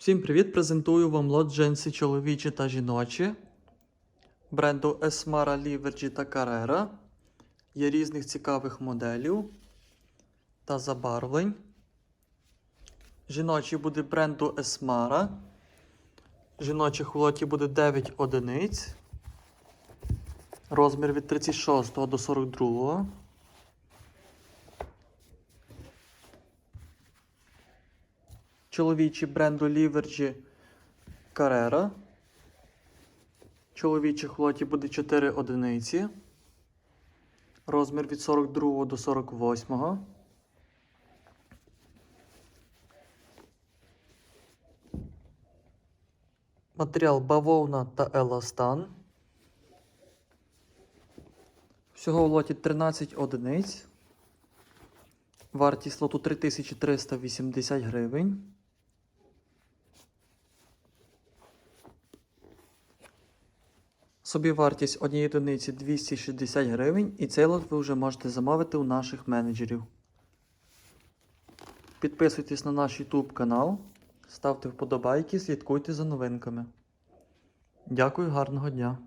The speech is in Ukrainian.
Всім привіт! Презентую вам лот чоловічі та жіночі бренду Esmara Livergy та Carrera. Є різних цікавих моделів та забарвлень. Жіночий буде бренду Esmara. Жіночих в лоті буде 9 одиниць. Розмір від 36 до 42. Чоловічі бренду Livergy Carrera. Чоловічих в лоті буде 4 одиниці. Розмір від 42 до 48. Матеріал бавовна та еластан. Всього в лоті 13 одиниць. Вартість лоту 3380 гривень. Собівартість однієї одиниці 260 гривень, і цей лот ви вже можете замовити у наших менеджерів. Підписуйтесь на наш YouTube канал, ставте вподобайки, слідкуйте за новинками. Дякую, гарного дня!